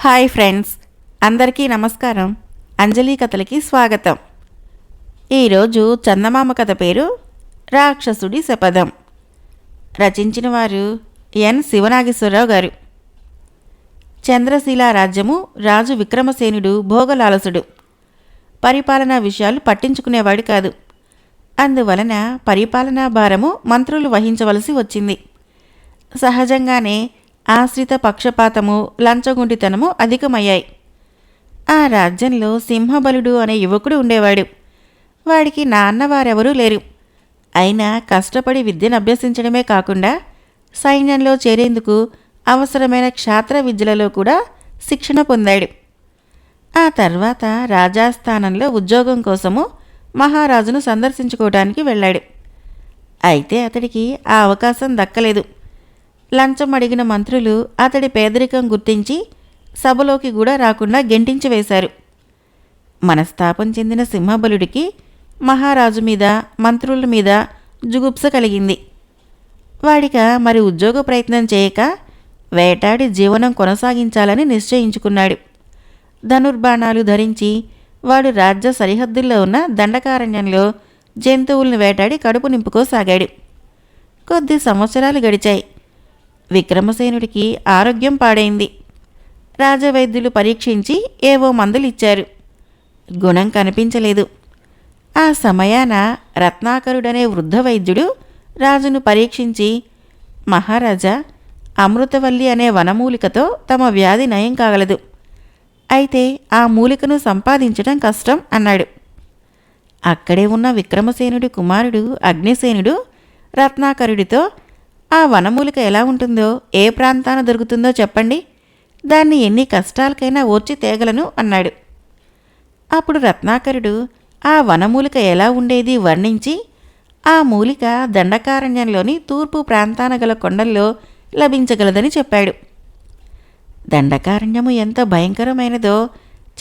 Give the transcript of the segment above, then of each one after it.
Hi friends అందరికీ నమస్కారం. అంజలి కథలకి స్వాగతం. ఈరోజు చందమామ కథ పేరు రాక్షసుడి శపథం. రచించిన వారు ఎన్ శివనాగేశ్వరరావు గారు. చంద్రశీల రాజ్యము రాజు విక్రమసేనుడు భోగలాలసుడు. పరిపాలనా విషయాలు పట్టించుకునేవాడు కాదు. అందువలన పరిపాలనా భారము మంత్రులు వహించవలసి వచ్చింది. సహజంగానే ఆశ్రిత పక్షపాతము లంచగుండితనము అధికమయ్యాయి. ఆ రాజ్యంలో సింహబలుడు అనే యువకుడు ఉండేవాడు. వాడికి నాన్న వారెవరూ లేరు. అయినా కష్టపడి విద్యను అభ్యసించడమే కాకుండా సైన్యంలో చేరేందుకు అవసరమైన క్షాత్ర విద్యలలో కూడా శిక్షణ పొందాడు. ఆ తర్వాత రాజాస్థానంలో ఉద్యోగం కోసము మహారాజును సందర్శించుకోవడానికి వెళ్ళాడు. అయితే అతడికి ఆ అవకాశం దక్కలేదు. లంచం అడిగిన మంత్రులు అతడి పేదరికం గుర్తించి సభలోకి కూడా రాకుండా గెంటించి వేశారు. మనస్తాపం చెందిన సింహబలుడికి మహారాజు మీద మంత్రుల మీద జుగుప్స కలిగింది. వాడిక మరి ఉద్యోగ ప్రయత్నం చేయక వేటాడి జీవనం కొనసాగించాలని నిశ్చయించుకున్నాడు. ధనుర్బాణాలు ధరించి వాడు రాజ్య సరిహద్దుల్లో ఉన్న దండకారణ్యంలో జంతువుల్ని వేటాడి కడుపు నింపుకోసాగాడు. కొద్ది సంవత్సరాలు గడిచాయి. విక్రమసేనుడికి ఆరోగ్యం పాడైంది. రాజవైద్యులు పరీక్షించి ఏవో మందులు ఇచ్చారు గుణం కనిపించలేదు. ఆ సమయాన రత్నాకరుడనే వృద్ధ వైద్యుడు రాజును పరీక్షించి మహారాజా అమృతవల్లి అనే వనమూలికతో తమ వ్యాధి నయం కాగలదు. అయితే ఆ మూలికను సంపాదించడం కష్టం అన్నాడు. అక్కడే ఉన్న విక్రమసేనుడి కుమారుడు అగ్నిసేనుడు రత్నాకరుడితో ఆ వనమూలిక ఎలా ఉంటుందో ఏ ప్రాంతాన దొరుకుతుందో చెప్పండి. దాన్ని ఎన్ని కష్టాలకైనా ఓర్చి తేగలను అన్నాడు. అప్పుడు రత్నాకరుడు ఆ వనమూలిక ఎలా ఉండేది వర్ణించి ఆ మూలిక దండకారణ్యంలోని తూర్పు ప్రాంతాన గల కొండల్లో లభించగలదని చెప్పాడు. దండకారణ్యము ఎంత భయంకరమైనదో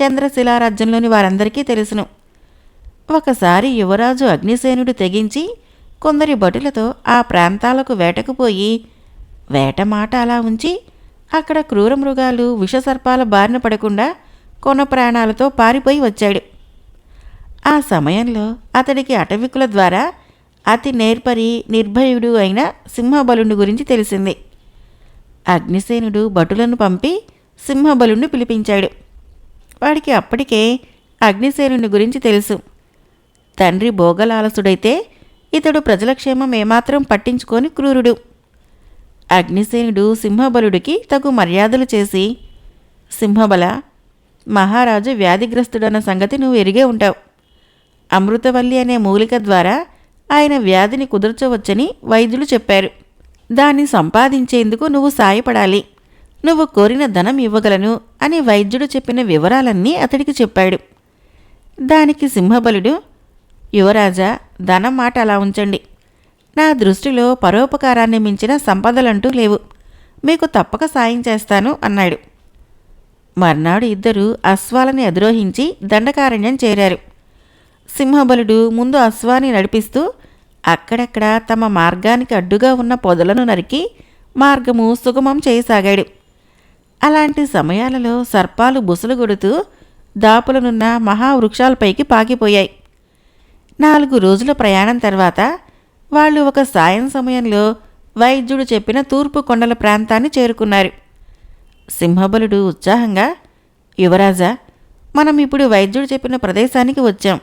చంద్రశిలారాజ్యంలోని వారందరికీ తెలుసును. ఒకసారి యువరాజు అగ్నిసేనుడు తెగించి కొందరి భటులతో ఆ ప్రాంతాలకు వేటకు పోయి వేట మాట అలా ఉంచి అక్కడ క్రూర మృగాలు విషసర్పాల బారిన పడకుండా కొన ప్రాణాలతో పారిపోయి వచ్చాడు. ఆ సమయంలో అతడికి అటవికుల ద్వారా అతి నేర్పరి నిర్భయుడు అయిన సింహబలుని గురించి తెలిసింది. అగ్నిసేనుడు భటులను పంపి సింహబలుణ్ణి పిలిపించాడు. వాడికి అప్పటికే అగ్నిసేనుని గురించి తెలుసు. తండ్రి భోగలాలసుడైతే ఇతడు ప్రజల క్షేమం ఏమాత్రం పట్టించుకొని క్రూరుడు. అగ్నిసేనుడు సింహబలుడికి తగు మర్యాదలు చేసి సింహబల మహారాజు వ్యాధిగ్రస్తుడన్న సంగతి నువ్వు ఎరిగే ఉంటావు. అమృతవల్లి అనే మూలిక ద్వారా ఆయన వ్యాధిని కుదర్చవచ్చని వైద్యులు చెప్పారు. దాన్ని సంపాదించేందుకు నువ్వు సాయపడాలి. నువ్వు కోరిన ధనం ఇవ్వగలను అని వైద్యుడు చెప్పిన వివరాలన్నీ అతడికి చెప్పాడు. దానికి సింహబలుడు యువరాజా ధనం మాట అలా ఉంచండి. నా దృష్టిలో పరోపకారాన్ని మించిన సంపదలంటూ లేవు. మీకు తప్పక సాయం చేస్తాను అన్నాడు. మర్నాడు ఇద్దరు అశ్వాలని అధిరోహించి దండకారణ్యం చేరారు. సింహబలుడు ముందు అశ్వాన్ని నడిపిస్తూ అక్కడక్కడ తమ మార్గానికి అడ్డుగా ఉన్న పొదలను నరికి మార్గము సుగమం చేయసాగాడు. అలాంటి సమయాలలో సర్పాలు బుసలు కొడుతూ దాపులనున్న మహావృక్షాలపైకి పాకిపోయాయి. నాలుగు రోజుల ప్రయాణం తర్వాత వాళ్ళు ఒక సాయం సమయంలో వైద్యుడు చెప్పిన తూర్పు కొండల ప్రాంతాన్ని చేరుకున్నారు. సింహబలుడు ఉత్సాహంగా యువరాజా మనం ఇప్పుడు వైద్యుడు చెప్పిన ప్రదేశానికి వచ్చాం.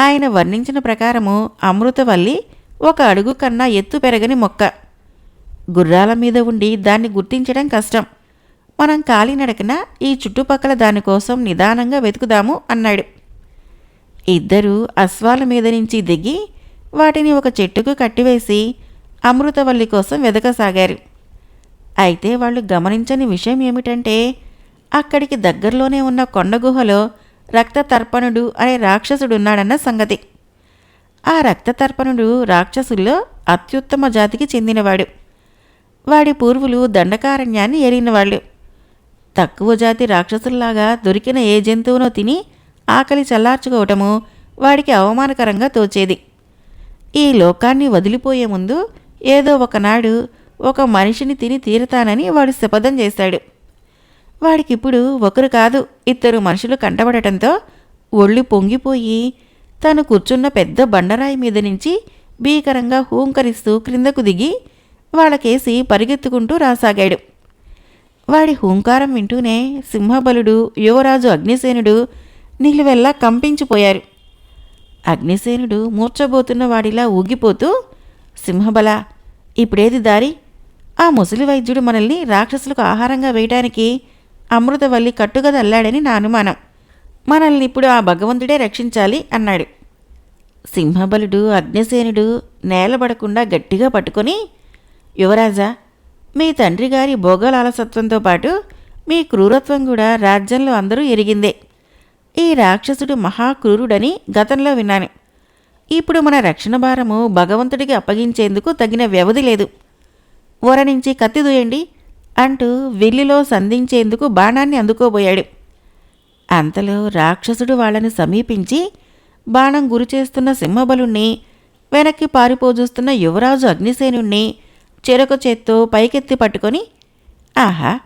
ఆయన వర్ణించిన ప్రకారము అమృతవల్లి ఒక అడుగు కన్నా ఎత్తు పెరగని మొక్క. గుర్రాల మీద ఉండి దాన్ని గుర్తించడం కష్టం. మనం కాలినడకన ఈ చుట్టుపక్కల దానికోసం నిదానంగా వెతుకుదాము అన్నాడు. ఇద్దరూ అశ్వాల మీద నుంచి దిగి వాటిని ఒక చెట్టుకు కట్టివేసి అమృతవల్లి కోసం వెదకసాగారు. అయితే వాళ్ళు గమనించని విషయం ఏమిటంటే అక్కడికి దగ్గరలోనే ఉన్న కొండ గుహలో రక్తతర్పణుడు అనే రాక్షసుడున్నాడన్న సంగతి. ఆ రక్తతర్పణుడు రాక్షసుల్లో అత్యుత్తమ జాతికి చెందినవాడు. వాడి పూర్వులు దండకారణ్యాన్ని ఏలినవాళ్ళు. తక్కువ జాతి రాక్షసుల్లాగా దొరికిన ఏ జంతువునో తిని ఆకలి చల్లార్చుకోవటము వాడికి అవమానకరంగా తోచేది. ఈ లోకాన్ని వదిలిపోయే ముందు ఏదో ఒకనాడు ఒక మనిషిని తిని తీరతానని వాడు శపథం చేశాడు. వాడికిప్పుడు ఒకరు కాదు ఇద్దరు మనుషులు కంటపడటంతో ఒళ్ళు పొంగిపోయి తను కూర్చున్న పెద్ద బండరాయి మీద నుంచి భీకరంగా హూంకరిస్తూ క్రిందకు దిగి వాళ్ళకేసి పరిగెత్తుకుంటూ రాసాగాడు. వాడి హూంకారం వింటూనే సింహబలుడు యువరాజు అగ్నిసేనుడు నిలువెల్లా కంపించిపోయారు. అగ్నిసేనుడు మూర్చబోతున్న వాడిలా ఊగిపోతూ సింహబల ఇప్పుడేది దారి? ఆ ముసలి వైద్యుడు మనల్ని రాక్షసులకు ఆహారంగా వేయటానికి అమృతవల్లి కట్టుగదల్లాడని నా అనుమానం. మనల్ని ఇప్పుడు ఆ భగవంతుడే రక్షించాలి అన్నాడు. సింహబలుడు అగ్నిసేనుడు నేలబడకుండా గట్టిగా పట్టుకొని యువరాజా మీ తండ్రి గారి భోగలాలసత్వంతో పాటు మీ క్రూరత్వం కూడా రాజ్యంలో అందరూ ఎరిగిందే. ఈ రాక్షసుడు మహాక్రూరుడని గతంలో విన్నాను. ఇప్పుడు మన రక్షణ భారము భగవంతుడికి అప్పగించేందుకు తగిన వ్యవధి లేదు. వర నుంచి కత్తి దూయండి అంటూ విల్లిలో సంధించేందుకు బాణాన్ని అందుకోబోయాడు. అంతలో రాక్షసుడు వాళ్ళని సమీపించి బాణం గురిచేస్తున్న సింహబలుణ్ణి వెనక్కి పారిపోజూస్తున్న యువరాజు అగ్నిసేనుణ్ణి చెరొక చేత్తో పైకెత్తి పట్టుకొని ఆహా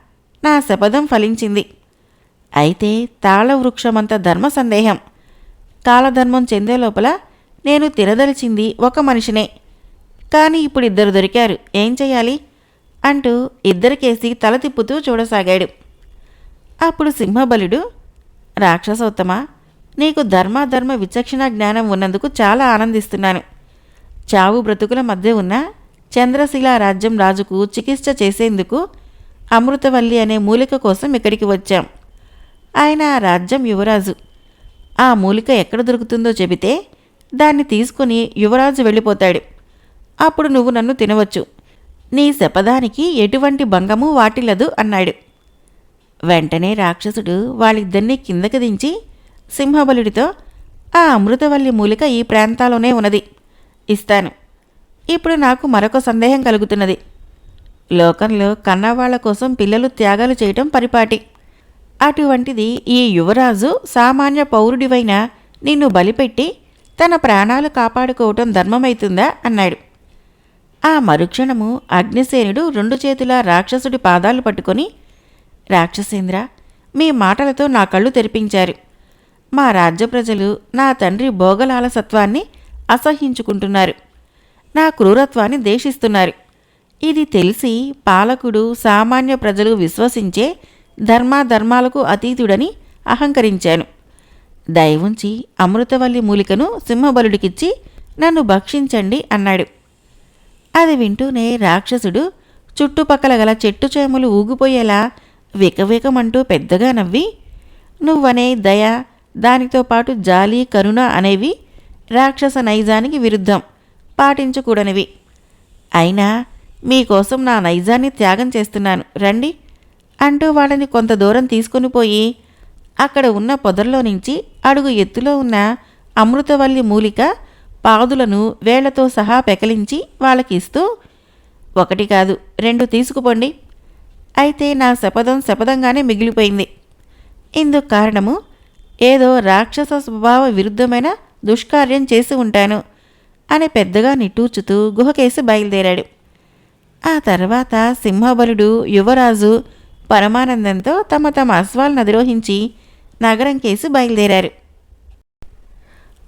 నా శపథం ఫలించింది. అయితే తాళవృక్షమంత ధర్మ సందేహం కాలధర్మం చెందే లోపల నేను తినదలిచింది ఒక మనిషినే. కానీ ఇప్పుడు ఇద్దరు దొరికారు. ఏం చేయాలి అంటూ ఇద్దరికేసి తల తిప్పుతూ చూడసాగాడు. అప్పుడు సింహబలుడు రాక్షసోత్తమ నీకు ధర్మాధర్మ విచక్షణ జ్ఞానం ఉన్నందుకు చాలా ఆనందిస్తున్నాను. చావు బ్రతుకుల మధ్య ఉన్న చంద్రశిలా రాజ్యం రాజుకు చికిత్స చేసేందుకు అమృతవల్లి అనే మూలిక కోసం ఇక్కడికి వచ్చాం. ఆయన ఆ రాజ్యం యువరాజు. ఆ మూలిక ఎక్కడ దొరుకుతుందో చెబితే దాన్ని తీసుకుని యువరాజు వెళ్ళిపోతాడు. అప్పుడు నువ్వు నన్ను తినవచ్చు. నీ శపథానికి ఎటువంటి భంగము వాటిల్లదు అన్నాడు. వెంటనే రాక్షసుడు వాళ్ళిద్దరినీ కిందకి దించి సింహబలుడితో ఆ అమృతవల్లి మూలిక ఈ ప్రాంతాల్లోనే ఉన్నది. ఇస్తాను. ఇప్పుడు నాకు మరొక సందేహం కలుగుతున్నది. లోకంలో కన్నవాళ్ళ కోసం పిల్లలు త్యాగాలు చేయటం పరిపాటి. అటువంటిది ఈ యువరాజు సామాన్య పౌరుడివైన నిన్ను బలిపెట్టి తన ప్రాణాలు కాపాడుకోవటం ధర్మమైతుందా? అన్నాడు. ఆ మరుక్షణము అగ్నిసేనుడు రెండు చేతుల రాక్షసుడి పాదాలు పట్టుకొని రాక్షసేంద్ర మీ మాటలతో నా కళ్ళు తెరిపించారు. మా రాజ్య ప్రజలు నా తండ్రి భోగలాలసత్వాన్ని అసహ్యించుకుంటున్నారు నా క్రూరత్వాన్ని దేశిస్తున్నారు. ఇది తెలిసి పాలకుడు సామాన్య ప్రజలు విశ్వసించే ధర్మాధర్మాలకు అతీతుడని అహంకరించాను. దయవుంచి అమృతవల్లి మూలికను సింహబలుడికిచ్చి నన్ను భక్షించండి అన్నాడు. అది వింటూనే రాక్షసుడు చుట్టుపక్కల గల చెట్టు చేమలు ఊగిపోయేలా వికవికమంటూ పెద్దగా నవ్వి నువ్వనే దయ దానితో పాటు జాలి కరుణ అనేవి రాక్షస నైజానికి విరుద్ధం పాటించకూడనివి. అయినా మీకోసం నా నైజాన్ని త్యాగం చేస్తున్నాను. రండి. అంటూ వాళ్ళని కొంత దూరం తీసుకుని పోయి అక్కడ ఉన్న పొదల్లో నుంచి అడుగు ఎత్తులో ఉన్న అమృతవల్లి మూలిక పాదులను వేళ్ళతో సహా పెకలించి వాళ్ళకి ఇస్తూ ఒకటి కాదు రెండు తీసుకుపోండి. అయితే నా శపథం శపథంగానే మిగిలిపోయింది. ఇందుకు కారణము ఏదో రాక్షస స్వభావ విరుద్ధమైన దుష్కార్యం చేసి ఉంటాను అని పెద్దగా నిట్టూర్చుతూ గుహకేసి బయలుదేరాడు. ఆ తర్వాత సింహబలుడు యువరాజు పరమానందంతో తమ తమ అశ్వాలను అధిరోహించి నగరం కేసు బయలుదేరారు.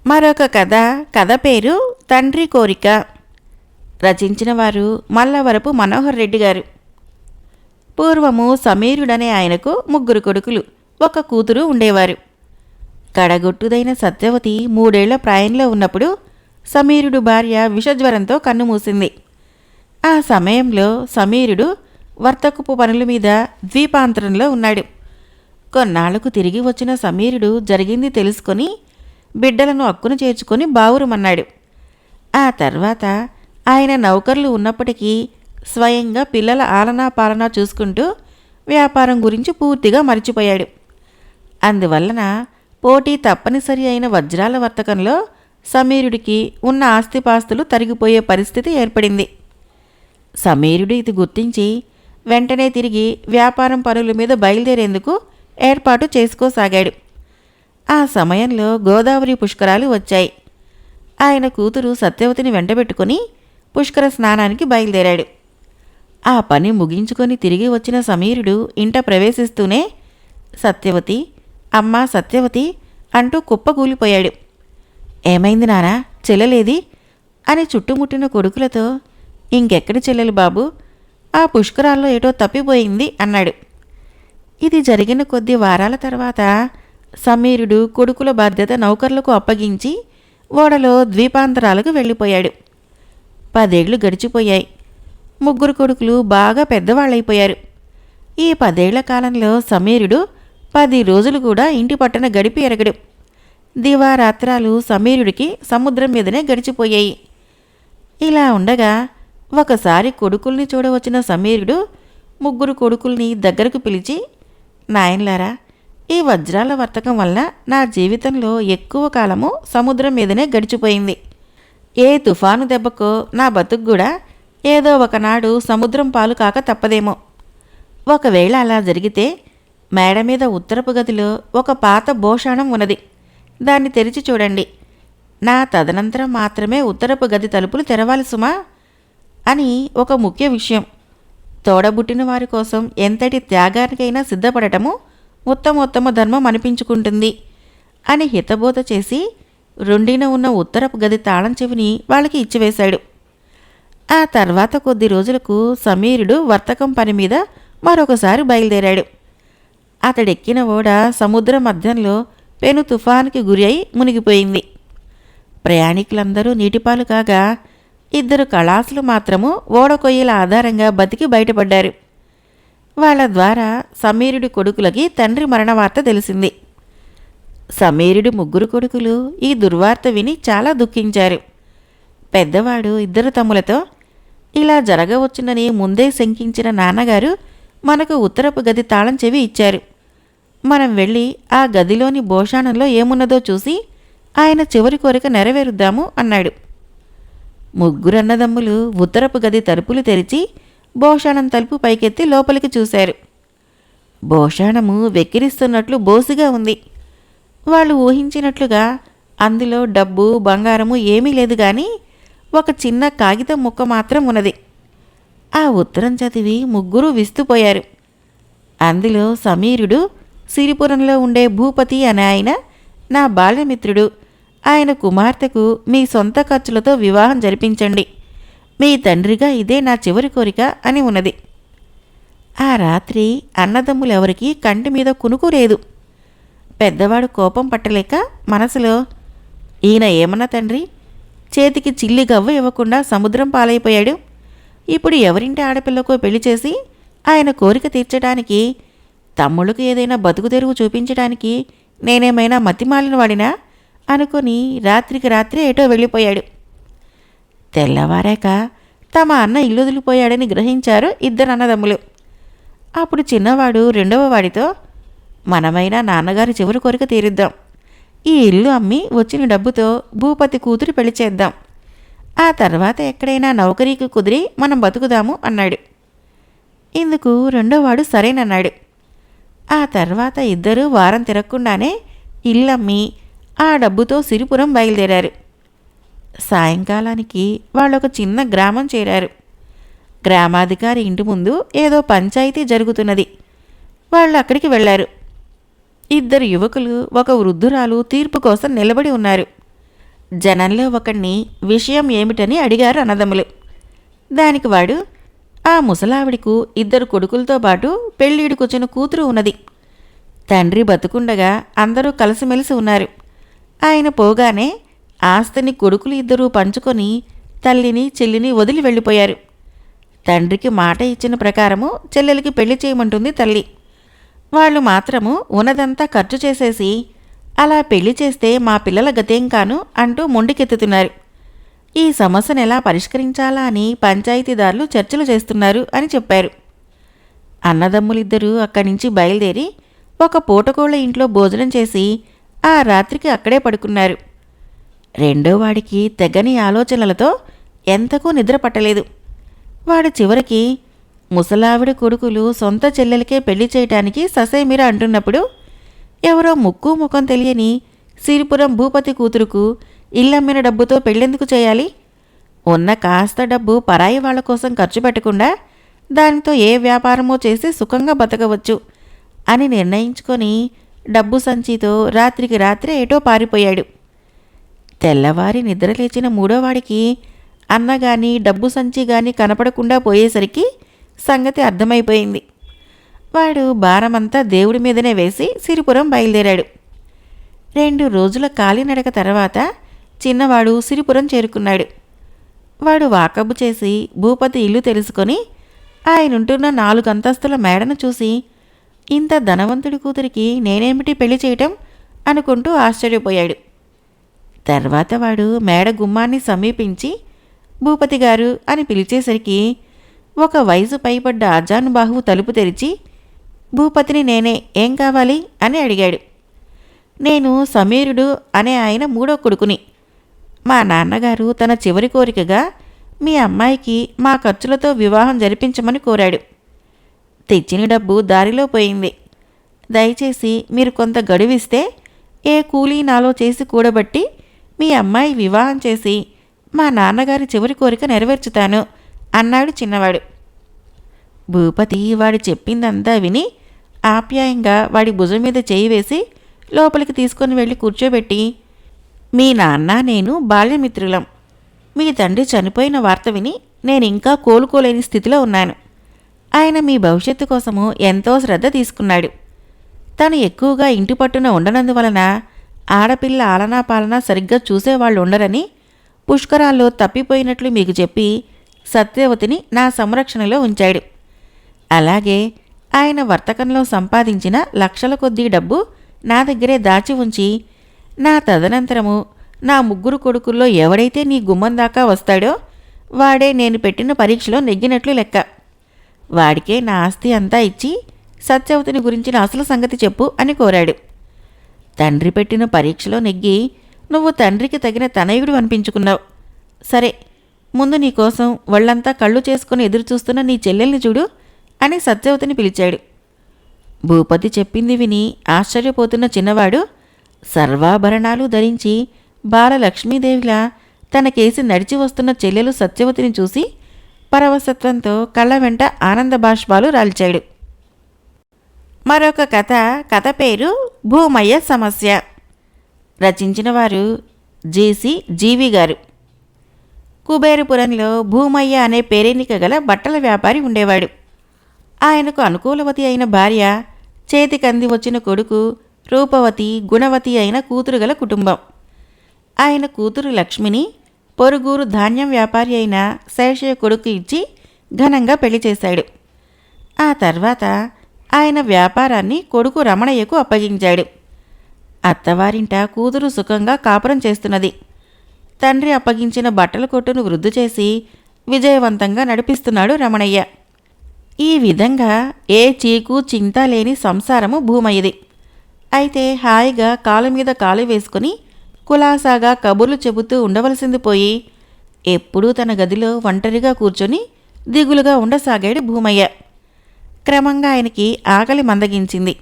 మరొక కథ కథ పేరు తండ్రి కోరిక. రచించిన వారు మల్లవరపు మనోహర్ రెడ్డి గారు. పూర్వము సమీరుడనే ఆయనకు ముగ్గురు కొడుకులు ఒక కూతురు ఉండేవారు. కడగొట్టుదైన సత్యవతి మూడేళ్ళ ప్రాయంలో ఉన్నప్పుడు సమీరుడు భార్య విషజ్వరంతో కన్నుమూసింది ఆ సమయంలో సమీరుడు వర్తకపు పనుల మీద ద్వీపాంతరంలో ఉన్నాడు. కొన్నాళ్ళకు తిరిగి వచ్చిన సమీరుడు జరిగింది తెలుసుకొని బిడ్డలను అక్కును చేర్చుకొని బావురమన్నాడు. ఆ తర్వాత ఆయన నౌకర్లు ఉన్నప్పటికీ స్వయంగా పిల్లల ఆలనా పాలనా చూసుకుంటూ వ్యాపారం గురించి పూర్తిగా మర్చిపోయాడు. అందువలన పోటీ తప్పనిసరి అయిన వజ్రాల వర్తకంలో సమీరుడికి ఉన్న ఆస్తిపాస్తులు తరిగిపోయే పరిస్థితి ఏర్పడింది. సమీరుడు ఇది గుర్తించి వెంటనే తిరిగి వ్యాపారం పనుల మీద బయలుదేరేందుకు ఏర్పాటు చేసుకోసాగాడు. ఆ సమయంలో గోదావరి పుష్కరాలు వచ్చాయి. ఆయన కూతురు సత్యవతిని వెంటబెట్టుకుని పుష్కర స్నానానికి బయలుదేరాడు. ఆ పని ముగించుకొని తిరిగి వచ్చిన సమీరుడు ఇంట ప్రవేశిస్తూనే సత్యవతి అమ్మా సత్యవతి అంటూ కుప్పకూలిపోయాడు ఏమైంది నానా? చెల్లలేది? అని చుట్టుముట్టిన కొడుకులతో ఇంకెక్కడి చెల్లెలు బాబు? ఆ పుష్కరాల్లో ఏటో తప్పిపోయింది అన్నాడు. ఇది జరిగిన కొద్ది వారాల తర్వాత సమీరుడు కొడుకుల బాధ్యత నౌకర్లకు అప్పగించి ఓడలో ద్వీపాంతరాలకు వెళ్ళిపోయాడు. పదేళ్ళు గడిచిపోయాయి. ముగ్గురు కొడుకులు బాగా పెద్దవాళ్ళైపోయారు. ఈ పదేళ్ళ కాలంలో సమీరుడు పది రోజులు కూడా ఇంటి పట్టణ గడిపి ఎరగడు. దివారాత్రాలు సమీరుడికి సముద్రం మీదనే గడిచిపోయాయి. ఇలా ఉండగా ఒకసారి కొడుకుల్ని చూడవచ్చిన సమీరుడు ముగ్గురు కొడుకుల్ని దగ్గరకు పిలిచి నాయన్లారా ఈ వజ్రాల వర్తకం వల్ల నా జీవితంలో ఎక్కువ కాలము సముద్రం మీదనే గడిచిపోయింది. ఏ తుఫాను దెబ్బకో నా బతుకు కూడా ఏదో ఒకనాడు సముద్రం పాలు కాక తప్పదేమో. ఒకవేళ అలా జరిగితే మేడ మీద ఉత్తరపు గదిలో ఒక పాత భోషాణం ఉన్నది. దాన్ని తెరిచి చూడండి. నా తదనంతరం మాత్రమే ఉత్తరపు గది తలుపులు తెరవాలి సుమా. అని ఒక ముఖ్య విషయం. తోడబుట్టిన వారి కోసం ఎంతటి త్యాగానికైనా సిద్ధపడటము ఉత్తమోత్తమ ధర్మం అనిపించుకుంటుంది అని హితబోధ చేసి రెండిన ఉన్న ఉత్తరపు గది తాళం చెవిని వాళ్ళకి ఇచ్చివేశాడు. ఆ తర్వాత కొద్ది రోజులకు సమీరుడు వర్తకం పని మీద మరొకసారి బయలుదేరాడు. అతడెక్కిన ఓడ సముద్ర మధ్యంలో పెను తుఫానుకి గురి అయి మునిగిపోయింది. ప్రయాణికులందరూ నీటిపాలు కాగా ఇద్దరు కళాసులు మాత్రము ఓడ కొయ్యల ఆధారంగా బతికి బయటపడ్డారు. వాళ్ళ ద్వారా సమీరుడి కొడుకులకి తండ్రి మరణ వార్త తెలిసింది. సమీరుడి ముగ్గురు కొడుకులు ఈ దుర్వార్త విని చాలా దుఃఖించారు. పెద్దవాడు ఇద్దరు తమ్ములతో ఇలా జరగవచ్చునని ముందే శంకించిన నాన్నగారు మనకు ఉత్తరపు గది తాళం చెవి ఇచ్చారు. మనం వెళ్ళి ఆ గదిలోని భోషాణంలో ఏమున్నదో చూసి ఆయన చివరి కోరిక నెరవేరుద్దాము అన్నాడు. ముగ్గురు అన్నదమ్ములు ఉత్తరపు గది తలుపులు తెరిచి భోషాణం తలుపు పైకెత్తి లోపలికి చూశారు. భోషాణము వెక్కిరిస్తున్నట్లు బోసిగా ఉంది. వాళ్ళు ఊహించినట్లుగా అందులో డబ్బు బంగారము ఏమీ లేదు కానీ ఒక చిన్న కాగితం ముక్క మాత్రం ఉన్నది. ఆ ఉత్తరం చదివి ముగ్గురు విస్తుపోయారు. అందులో సమీరుడు సిరిపురంలో ఉండే భూపతి అనే ఆయన నా బాల్యమిత్రుడు. ఆయన కుమార్తెకు మీ సొంత ఖర్చులతో వివాహం జరిపించండి. మీ తండ్రిగా ఇదే నా చివరి కోరిక అని ఉన్నది. ఆ రాత్రి అన్నదమ్ములెవరికీ కంటి మీద కునుకు లేదు. పెద్దవాడు కోపం పట్టలేక మనసులో ఈయన ఏమన్నా తండ్రి? చేతికి చిల్లి గవ్వ ఇవ్వకుండా సముద్రం పాలైపోయాడు. ఇప్పుడు ఎవరింటి ఆడపిల్లకో పెళ్ళి చేసి ఆయన కోరిక తీర్చడానికి తమ్ముళ్ళకు ఏదైనా బతుకు తెరువు చూపించడానికి నేనేమైనా మతిమాలిన వాడినా? అనుకుని రాత్రికి రాత్రే ఏటో వెళ్ళిపోయాడు. తెల్లవారాక తమ అన్న ఇల్లు వదిలిపోయాడని గ్రహించారు ఇద్దరు అన్నదమ్ములు. అప్పుడు చిన్నవాడు రెండవ వాడితో మనమైనా నాన్నగారి చివరి కోరిక తీరుద్దాం. ఈ ఇల్లు అమ్మి వచ్చిన డబ్బుతో భూపతి కూతురు పెళ్ళి చేద్దాం. ఆ తర్వాత ఎక్కడైనా నౌకరీకి కుదిరి మనం బతుకుదాము అన్నాడు. ఇందుకు రెండోవాడు సరేనన్నాడు. ఆ తర్వాత ఇద్దరూ వారం తిరగకుండానే ఇల్లమ్మి ఆ డబ్బుతో సిరిపురం బయలుదేరారు. సాయంకాలానికి వాళ్ళొక చిన్న గ్రామం చేరారు. గ్రామాధికారి ఇంటి ముందు ఏదో పంచాయతీ జరుగుతున్నది. వాళ్ళు అక్కడికి వెళ్ళారు. ఇద్దరు యువకులు ఒక వృద్ధురాలు తీర్పు కోసం నిలబడి ఉన్నారు. జనంలో ఒకణ్ణి విషయం ఏమిటని అడిగారు అన్నదమ్ములు. దానికి వాడు ఆ ముసలావిడికు ఇద్దరు కొడుకులతో పాటు పెళ్ళిడికొచ్చిన కూతురు ఉన్నది. తండ్రి బతుకుండగా అందరూ కలిసిమెలిసి ఉన్నారు. ఆయన పోగానే ఆస్తిని కొడుకులు ఇద్దరూ పంచుకొని తల్లిని చెల్లిని వదిలి వెళ్ళిపోయారు. తండ్రికి మాట ఇచ్చిన ప్రకారము చెల్లెలికి పెళ్ళి చేయమంటుంది తల్లి. వాళ్ళు మాత్రము ఉన్నదంతా ఖర్చు చేసేసి అలా పెళ్ళి చేస్తే మా పిల్లల గతేం కాను అంటూ మొండికెత్తుతున్నారు. ఈ సమస్యను ఎలా పరిష్కరించాలా అని పంచాయతీదారులు చర్చలు చేస్తున్నారు అని చెప్పారు. అన్నదమ్ములిద్దరూ అక్కడి నుంచి బయలుదేరి ఒక పూటకోళ్ళ ఇంట్లో భోజనం చేసి ఆ రాత్రికి అక్కడే పడుకున్నారు. రెండో వాడికి తెగని ఆలోచనలతో ఎంతకు నిద్ర పట్టలేదు. వాడు చివరికి ముసలావిడ కొడుకులు సొంత చెల్లెలకే పెళ్ళి చేయటానికి ససేమిరా అంటున్నప్పుడు ఎవరో ముక్కు ముఖం తెలియని సిరిపురం భూపతి కూతురుకు ఇల్లమ్మిన డబ్బుతో పెళ్ళెందుకు చేయాలి? ఉన్న కాస్త డబ్బు పరాయి వాళ్ళ కోసం ఖర్చు పెట్టకుండా దానితో ఏ వ్యాపారమో చేసి సుఖంగా బతకవచ్చు అని నిర్ణయించుకొని డబ్బు సంచితో రాత్రికి రాత్రే ఏటో పారిపోయాడు. తెల్లవారి నిద్రలేచిన మూడోవాడికి అన్న కానీ డబ్బు సంచి గాని కనపడకుండా పోయేసరికి సంగతి అర్థమైపోయింది. వాడు భారమంతా దేవుడి మీదనే వేసి సిరిపురం బయలుదేరాడు. రెండు రోజుల కాలినడక తర్వాత చిన్నవాడు సిరిపురం చేరుకున్నాడు. వాడు వాకబు చేసి భూపతి ఇల్లు తెలుసుకొని ఆయనుంటున్న నాలుగు అంతస్తుల మేడను చూసి ఇంత ధనవంతుడి కూతురికి నేనేమిటి పెళ్ళి చేయటం? అనుకుంటూ ఆశ్చర్యపోయాడు. తర్వాత వాడు మేడ గుమ్మాన్ని సమీపించి భూపతి గారు అని పిలిచేసరికి ఒక వయసు పైపడ్డ అజానుబాహువు తలుపు తెరిచి భూపతిని నేనే ఏం కావాలి? అని అడిగాడు. నేను సమీరుడు అనే ఆయన మూడో కొడుకుని. మా నాన్నగారు తన చివరి కోరికగా మీ అమ్మాయికి మా ఖర్చులతో వివాహం జరిపించమని కోరాడు. తెచ్చిన డబ్బు దారిలో పోయింది. దయచేసి మీరు కొంత గడువిస్తే ఏ కూలీ నాలో చేసి కూడబట్టి మీ అమ్మాయి వివాహం చేసి మా నాన్నగారి చివరి కోరిక నెరవేర్చుతాను అన్నాడు చిన్నవాడు. భూపతి వాడు చెప్పిందంతా విని ఆప్యాయంగా వాడి భుజం మీద చేయి వేసి లోపలికి తీసుకొని వెళ్ళి కూర్చోబెట్టి మీ నాన్న నేను బాల్యమిత్రులం. మీ తండ్రి చనిపోయిన వార్త విని నేను ఇంకా కోలుకోలేని స్థితిలో ఉన్నాను. ఆయన మీ భవిష్యత్తు కోసము ఎంతో శ్రద్ధ తీసుకున్నాడు. తను ఎక్కువగా ఇంటి పట్టున ఉండనందువలన ఆడపిల్ల ఆలనా పాలన సరిగ్గా చూసేవాళ్ళు ఉండరని పుష్కరాల్లో తప్పిపోయినట్లు మీకు చెప్పి సత్యవతిని నా సంరక్షణలో ఉంచాడు. అలాగే ఆయన వర్తకంలో సంపాదించిన లక్షల కొద్దీ డబ్బు నా దగ్గరే దాచి ఉంచి నా తదనంతరము నా ముగ్గురు కొడుకుల్లో ఎవడైతే నీ గుమ్మం దాకా వస్తాడో వాడే నేను పెట్టిన పరీక్షలో నెగ్గినట్లు లెక్క. వాడికే నా ఆస్తి అంతా ఇచ్చి సత్యవతిని గురించిన అసలు సంగతి చెప్పు అని కోరాడు. తండ్రి పెట్టిన పరీక్షలో నెగ్గి నువ్వు తండ్రికి తగిన తనయుడు అనిపించుకున్నావు. సరే ముందు నీకోసం వాళ్ళంతా కళ్ళు చేసుకుని ఎదురుచూస్తున్న నీ చెల్లెల్ని చూడు అని సత్యవతిని పిలిచాడు. భూపతి చెప్పింది విని ఆశ్చర్యపోతున్న చిన్నవాడు సర్వాభరణాలు ధరించి బాలలక్ష్మీదేవిలా తనకేసి నడిచి వస్తున్న చెల్లెలు సత్యవతిని చూసి పరవశత్వంతో కళ్ళ వెంట ఆనంద బాష్పాలు రాల్చాడు. మరొక కథ కథ పేరు భూమయ్య సమస్య. రచించిన వారు జేసి జీవి గారు. కుబేరపురంలో భూమయ్య అనే పేరెన్నిక గల బట్టల వ్యాపారి ఉండేవాడు. ఆయనకు అనుకూలవతి అయిన భార్య చేతికంది వచ్చిన కొడుకు రూపవతి గుణవతి అయిన కూతురు గల కుటుంబం. ఆయన కూతురు లక్ష్మిని పొరుగురు ధాన్యం వ్యాపారి అయిన శేషయ్య కొడుకు ఇచ్చి ఘనంగా పెళ్ళి చేశాడు. ఆ తర్వాత ఆయన వ్యాపారాన్ని కొడుకు రమణయ్యకు అప్పగించాడు. అత్తవారింట కూతురు సుఖంగా కాపురం చేస్తున్నది. తండ్రి అప్పగించిన బట్టల కొట్టును వృద్ధి చేసి విజయవంతంగా నడిపిస్తున్నాడు రమణయ్య. ఈ విధంగా ఏ చీకు చింత లేని సంసారము భూమయ్యది. అయితే హాయిగా కాలు మీద కాలు వేసుకుని కులాసాగా కబుర్లు చెబుతూ ఉండవలసింది పోయి ఎప్పుడూ తన గదిలో ఒంటరిగా కూర్చొని దిగులుగా ఉండసాగాడు భూమయ్య. క్రమంగా ఆయనకి ఆకలి మందగించింది.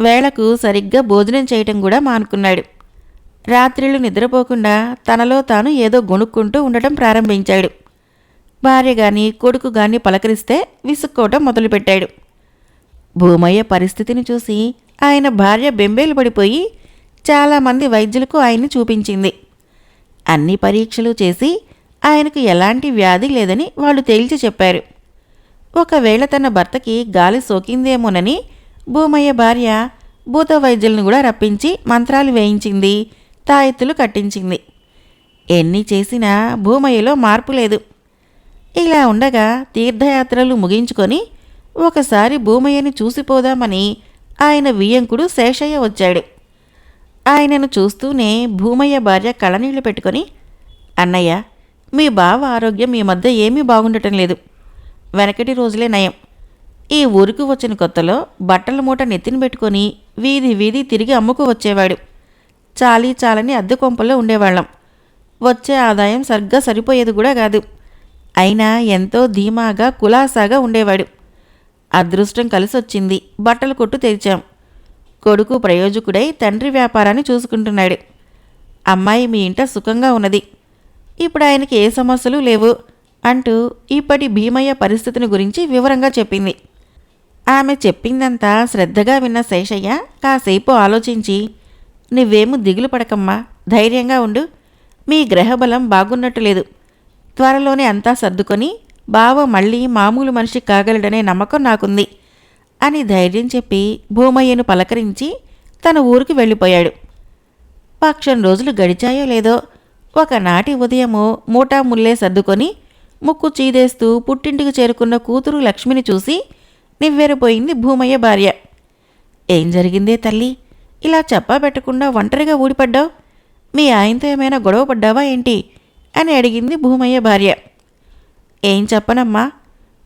వేళకు సరిగ్గా భోజనం చేయటం కూడా మానుకున్నాడు. రాత్రిళ్ళు నిద్రపోకుండా తనలో తాను ఏదో గొణుక్కుంటూ ఉండటం ప్రారంభించాడు. భార్య గాని కొడుకు గాని పలకరిస్తే విసుక్కోవటం మొదలుపెట్టాడు. భూమయ్య పరిస్థితిని చూసి ఆయన భార్య బెంబేలు పడిపోయి చాలామంది వైద్యులకు ఆయన్ని చూపించింది. అన్ని పరీక్షలు చేసి ఆయనకు ఎలాంటి వ్యాధి లేదని వాళ్ళు తేల్చి చెప్పారు. ఒకవేళ తన భర్తకి గాలి సోకిందేమోనని భూమయ్య భార్య భూత వైద్యులను కూడా రప్పించి మంత్రాలు వేయించింది తాయెత్తులు కట్టించింది. ఎన్ని చేసినా భూమయ్యలో మార్పు లేదు. ఇలా ఉండగా తీర్థయాత్రలు ముగించుకొని ఒకసారి భూమయ్యని చూసిపోదామని ఆయన వియ్యంకుడు శేషయ్య వచ్చాడు. ఆయనను చూస్తూనే భూమయ్య భార్య కళనీళ్ళు పెట్టుకొని అన్నయ్య మీ బావ ఆరోగ్యం మీ మధ్య ఏమీ బాగుండటం లేదు. వెనకటి రోజులే నయం. ఈ ఊరికి వచ్చిన కొత్తలో బట్టల మూట నెత్తిన పెట్టుకొని వీధి వీధి తిరిగి అమ్ముకు వచ్చేవాడు. చాలీ చాలని అద్దె కొంపల్లో ఉండేవాళ్ళం. వచ్చే ఆదాయం సరిగ్గా సరిపోయేది కూడా కాదు. అయినా ఎంతో ధీమాగా కులాసాగా ఉండేవాడు. అదృష్టం కలిసొచ్చింది. బట్టల కొట్టు తెరిచాం. కొడుకు ప్రయోజకుడై తండ్రి వ్యాపారాన్ని చూసుకుంటున్నాడు. అమ్మాయి మీ ఇంట సుఖంగా ఉన్నది. ఇప్పుడు ఆయనకి ఏ సమస్యలు లేవు అంటూ ఇప్పటి భీమయ్య పరిస్థితిని గురించి వివరంగా చెప్పింది. ఆమె చెప్పిందంతా శ్రద్ధగా విన్న శేషయ్య కాసేపు ఆలోచించి నువ్వేము దిగులు పడకమ్మా ధైర్యంగా ఉండు. మీ గ్రహబలం బాగున్నట్టు లేదు. త్వరలోనే అంతా సర్దుకొని బావ మళ్ళీ మామూలు మనిషి కాగలడనే నమ్మకం నాకుంది. అని ధైర్యం చెప్పి భూమయ్యను పలకరించి తన ఊరికి వెళ్ళిపోయాడు. పక్షం రోజులు గడిచాయో లేదో ఒకనాటి ఉదయము మూటా ముల్లే సర్దుకొని ముక్కు చీదేస్తూ పుట్టింటికి చేరుకున్న కూతురు లక్ష్మిని చూసి నివ్వెరపోయింది భూమయ్య భార్య. ఏం జరిగిందే తల్లి? ఇలా చెప్పా పెట్టకుండా ఒంటరిగా ఊడిపడ్డావు? మీ ఆయనతో ఏమైనా గొడవ పడ్డావా ఏంటి? అని అడిగింది భూమయ్య భార్య. ఏం చెప్పనమ్మా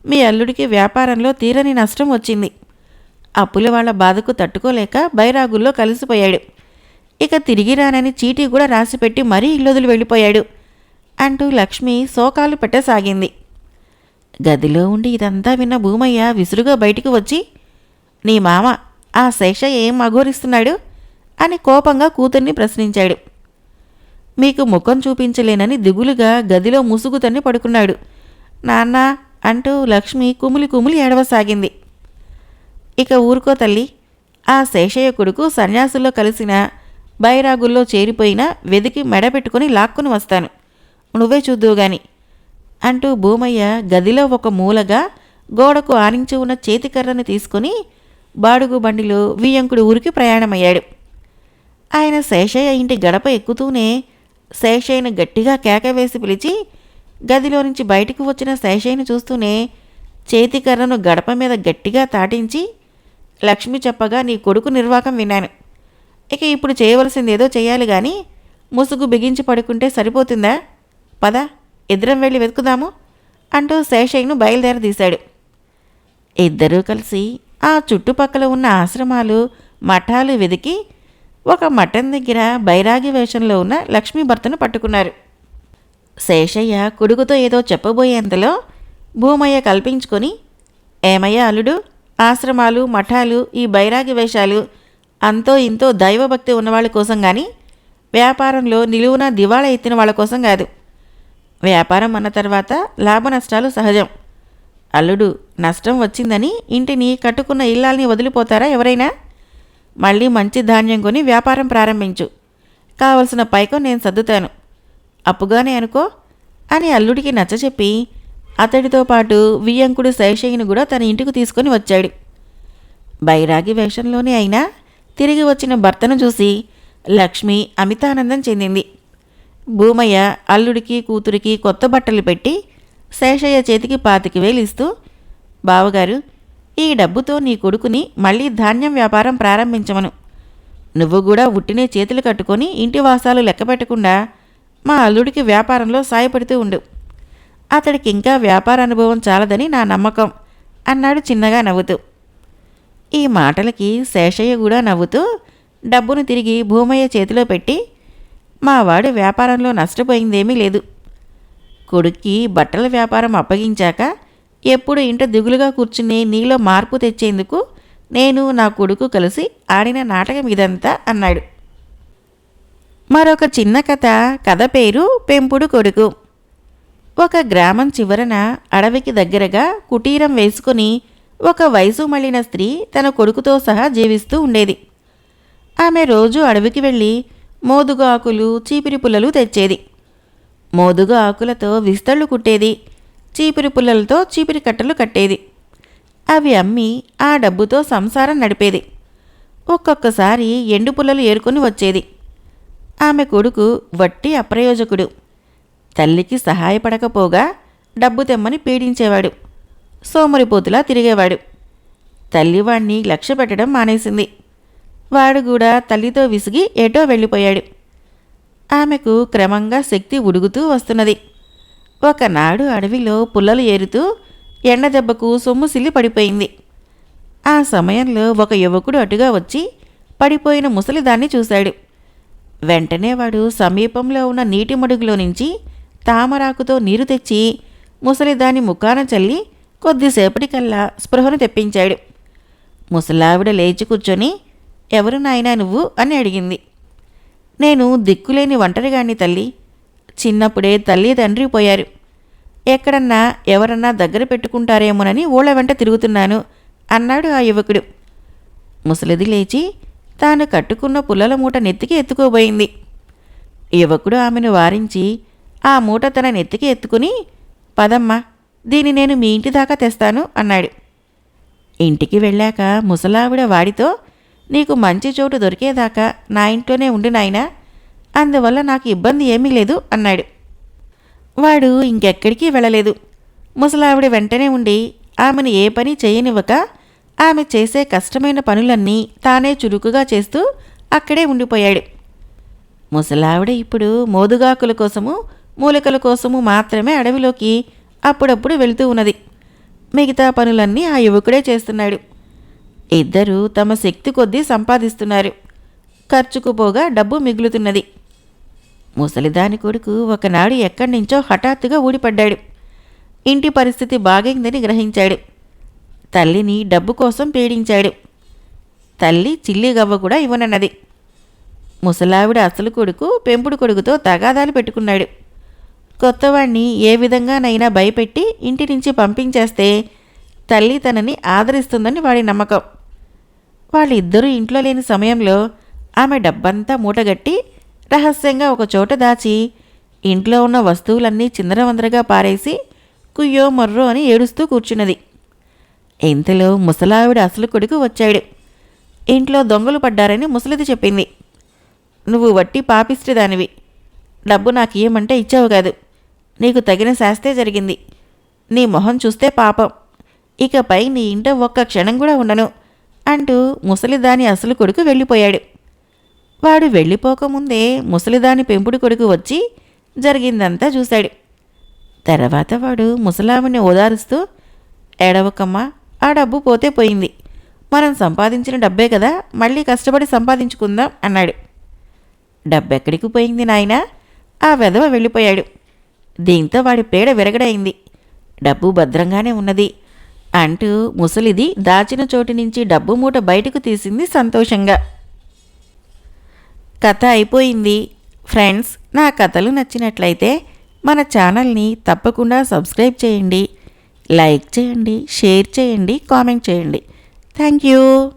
మీ అల్లుడికి వ్యాపారంలో తీరని నష్టం వచ్చింది. అప్పుల వాళ్ళ బాధకు తట్టుకోలేక బైరాగుల్లో కలిసిపోయాడు. ఇక తిరిగి రానని చీటీ కూడా రాసిపెట్టి మరీ ఇల్లొదిలి వెళ్ళిపోయాడు అంటూ లక్ష్మి శోకాలు పెట్టసాగింది. గదిలో ఉండి ఇదంతా విన్న భూమయ్య విసురుగా బయటికి వచ్చి నీ మామ ఆ శేష ఏం అఘోరిస్తున్నాడు? అని కోపంగా కూతుర్ని ప్రశ్నించాడు. మీకు ముఖం చూపించలేనని దిగులుగా గదిలో ముసుగుతన్ని పడుకున్నాడు. నాన్న అంటూ లక్ష్మి కుమిలి కుమిలి ఏడవసాగింది. ఇక ఊరుకో తల్లి. ఆ శేషయ్య కొడుకు సన్యాసుల్లో కలిసిన బైరాగుల్లో చేరిపోయిన వెదికి మెడ పెట్టుకుని లాక్కుని వస్తాను. నువ్వే చూద్దువు గాని. అంటూ భూమయ్య గదిలో ఒక మూలగా గోడకు ఆనించి ఉన్న చేతికర్రను తీసుకుని బాడుగు బండిలో వియ్యంకుడు ఊరికి ప్రయాణమయ్యాడు. ఆయన శేషయ్య ఇంటి గడప ఎక్కుతూనే శేషయ్యను గట్టిగా కేక వేసి పిలిచి గదిలో నుంచి బయటకు వచ్చిన శేషయ్యను చూస్తూనే చేతికర్రను గడప మీద గట్టిగా తాటించి లక్ష్మి చెప్పగా నీ కొడుకు నిర్వాకం విన్నాను. ఇక ఇప్పుడు చేయవలసిందేదో చేయాలి కానీ ముసుగు బిగించి పడుకుంటే సరిపోతుందా? పద ఇద్దరం వెళ్ళి వెతుకుదాము అంటూ శేషయ్యను బయలుదేరదీశాడు. ఇద్దరూ కలిసి ఆ చుట్టుపక్కల ఉన్న ఆశ్రమాలు మఠాలు వెతికి ఒక మఠం దగ్గర బైరాగి వేషంలో ఉన్న లక్ష్మీ భర్తను పట్టుకున్నారు. శేషయ్య కొడుకుతో ఏదో చెప్పబోయేంతలో భూమయ్య కల్పించుకొని ఏమయ్య అల్లుడు ఆశ్రమాలు మఠాలు ఈ బైరాగి వేషాలు అంతో ఇంతో దైవభక్తి ఉన్నవాళ్ళ కోసం కానీ వ్యాపారంలో నిలువున దివాళా ఎత్తిన వాళ్ళ కోసం కాదు. వ్యాపారం అన్న తర్వాత లాభ నష్టాలు సహజం. అల్లుడు నష్టం వచ్చిందని ఇంటిని కట్టుకున్న ఇల్లాల్ని వదిలిపోతారా ఎవరైనా? మళ్ళీ మంచి ధాన్యం కొని వ్యాపారం ప్రారంభించు. కావలసిన పైకం నేను సర్దుతాను. అప్పుగానే అనుకో అని అల్లుడికి నచ్చచెప్పి అతడితో పాటు వియ్యంకుడు శైషయ్యను కూడా తన ఇంటికి తీసుకొని వచ్చాడు. బైరాగి వేషంలోనే అయినా తిరిగి వచ్చిన భర్తను చూసి లక్ష్మి అమితానందం చెందింది. భూమయ్య అల్లుడికి కూతురికి కొత్త బట్టలు పెట్టి శేషయ్య చేతికి పాతికి వేలిస్తూ బావగారు ఈ డబ్బుతో నీ కొడుకుని మళ్ళీ ధాన్యం వ్యాపారం ప్రారంభించమను. నువ్వు కూడా ఉట్టినే చేతులు కట్టుకొని ఇంటి వాసాలు లెక్కపెట్టకుండా మా అల్లుడికి వ్యాపారంలో సాయపడుతూ ఉండు. అతడికి ఇంకా వ్యాపార అనుభవం చాలదని నా నమ్మకం అన్నాడు చిన్నగా నవ్వుతూ. ఈ మాటలకి శేషయ్య కూడా నవ్వుతూ డబ్బును తిరిగి భూమయ్య చేతిలో పెట్టి మావాడు వ్యాపారంలో నష్టపోయిందేమీ లేదు. కొడుక్కి బట్టల వ్యాపారం అప్పగించాక ఎప్పుడు ఇంట దిగులుగా కూర్చుని నీలో మార్పు తెచ్చేందుకు నేను నా కొడుకు కలిసి ఆడిన నాటకం ఇదంతా అన్నాడు. మరొక చిన్న కథ కథ పేరు పెంపుడు కొడుకు. ఒక గ్రామం చివరన అడవికి దగ్గరగా కుటీరం వేసుకుని ఒక వయసు మళ్ళిన స్త్రీ తన కొడుకుతో సహా జీవిస్తూ ఉండేది. ఆమె రోజు అడవికి వెళ్ళి మోదుగు ఆకులు చీపిరి పుల్లలు తెచ్చేది. మోదుగు ఆకులతో విస్తళ్ళు కుట్టేది. చీపిరి పుల్లలతో చీపిరి కట్టలు కట్టేది. అవి అమ్మి ఆ డబ్బుతో సంసారం నడిపేది. ఒక్కొక్కసారి ఎండు పుల్లలు ఏరుకొని వచ్చేది. ఆమె కొడుకు వట్టి అప్రయోజకుడు. తల్లికి సహాయపడకపోగా డబ్బు తెమ్మని పీడించేవాడు. సోమరిపోతులా తిరిగేవాడు. తల్లివాణ్ణి లక్ష్య పెట్టడం మానేసింది. వాడు కూడా తల్లితో విసిగి ఎటో వెళ్ళిపోయాడు. ఆమెకు క్రమంగా శక్తి ఉడుగుతూ వస్తున్నది. ఒకనాడు అడవిలో పుల్లలు ఏరుతూ ఎండ దెబ్బకు సొమ్ము సిల్లి పడిపోయింది. ఆ సమయంలో ఒక యువకుడు అటుగా వచ్చి పడిపోయిన ముసలిదాన్ని చూశాడు. వెంటనే వాడు సమీపంలో ఉన్న నీటి మడుగులో నుంచి తామరాకుతో నీరు తెచ్చి ముసలిదాని ముఖాన చల్లి కొద్దిసేపటికల్లా స్పృహను తెప్పించాడు. ముసలావిడ లేచి కూర్చొని ఎవరు నాయనా నువ్వు? అని అడిగింది. నేను దిక్కులేని ఒంటరిగాన్ని తల్లి. చిన్నప్పుడే తల్లి తండ్రి పోయారు. ఎక్కడన్నా ఎవరన్నా దగ్గర పెట్టుకుంటారేమోనని ఊళ్ళ వెంట తిరుగుతున్నాను అన్నాడు ఆ యువకుడు. ముసలిది లేచి తాను కట్టుకున్న పుల్లల మూట నెత్తికి ఎత్తుకోబోయింది. యువకుడు ఆమెను వారించి ఆ మూట తన నెత్తికి ఎత్తుకుని పదమ్మా దీన్ని నేను మీ ఇంటి దాకా తెస్తాను అన్నాడు. ఇంటికి వెళ్ళాక ముసలావిడ వాడితో నీకు మంచి చోటు దొరికేదాకా నా ఇంట్లోనే ఉండి నాయనా అందువల్ల నాకు ఇబ్బంది ఏమీ లేదు అన్నాడు. వాడు ఇంకెక్కడికి వెళ్ళలేదు. ముసలావిడ వెంటనే ఉండి ఆమెను ఏ పని చేయనివ్వక ఆమె చేసే కష్టమైన పనులన్నీ తానే చురుకుగా చేస్తూ అక్కడే ఉండిపోయాడు. ముసలావిడ ఇప్పుడు మోదుగాకుల కోసము మూలికల కోసము మాత్రమే అడవిలోకి అప్పుడప్పుడు వెళుతూ ఉన్నది. మిగతా పనులన్నీ ఆ యువకుడే చేస్తున్నాడు. ఇద్దరూ తమ శక్తి కొద్దీ సంపాదిస్తున్నారు. ఖర్చుకు పోగా డబ్బు మిగులుతున్నది. ముసలిదాని కొడుకు ఒకనాడు ఎక్కడి నుంచో హఠాత్తుగా ఊడిపడ్డాడు. ఇంటి పరిస్థితి బాగైందని గ్రహించాడు. తల్లిని డబ్బు కోసం పీడించాడు. తల్లి చిల్లి గవ్వ కూడా ఇవ్వనన్నది. ముసలావిడ అసలు కొడుకు పెంపుడు కొడుకుతో తగాదాలు పెట్టుకున్నాడు. కొత్తవాణ్ణి ఏ విధంగానైనా భయపెట్టి ఇంటి నుంచి పంపించేస్తే తల్లి తనని ఆదరిస్తుందని వాడి నమ్మకం. వాళ్ళిద్దరూ ఇంట్లో లేని సమయంలో ఆమె డబ్బంతా మూటగట్టి రహస్యంగా ఒక చోట దాచి ఇంట్లో ఉన్న వస్తువులన్నీ చిందరవందరగా పారేసి కుయ్యో మర్రో అని ఏడుస్తూ కూర్చున్నది. ఇంతలో ముసలావిడ అసలు కొడుకు వచ్చాడు. ఇంట్లో దొంగలు పడ్డారని ముసలిది చెప్పింది. నువ్వు వట్టి పాపిష్టిదానివి. డబ్బు నాకు ఇయ్యమంటే ఇచ్చావు కాదు. నీకు తగిన శాస్తే జరిగింది. నీ మొహం చూస్తే పాపం. ఇకపై నీ ఇంట ఒక్క క్షణం కూడా ఉండను అంటూ ముసలిదాని అసలు కొడుకు వెళ్ళిపోయాడు. వాడు వెళ్ళిపోకముందే ముసలిదాని పెంపుడు కొడుకు వచ్చి జరిగిందంతా చూశాడు. తర్వాత వాడు ముసలామిని ఓదారుస్తూ ఏడవకమ్మా ఆ డబ్బు పోతే పోయింది. మనం సంపాదించిన డబ్బే కదా మళ్ళీ కష్టపడి సంపాదించుకుందాం అన్నాడు. డబ్బెక్కడికి పోయింది నాయనా? ఆ వెధవ వెళ్ళిపోయాడు. దీంతో వాడి పేడ విరగడైంది. డబ్బు భద్రంగానే ఉన్నది. అంటూ ముసలిది దాచిన చోటు నుంచి డబ్బు మూట బయటకు తీసింది సంతోషంగా. కథ అయిపోయింది. ఫ్రెండ్స్ నా కథలు నచ్చినట్లయితే మన ఛానల్ని తప్పకుండా సబ్స్క్రైబ్ చేయండి. లైక్ చేయండి షేర్ చేయండి కామెంట్ చేయండి. Thank you.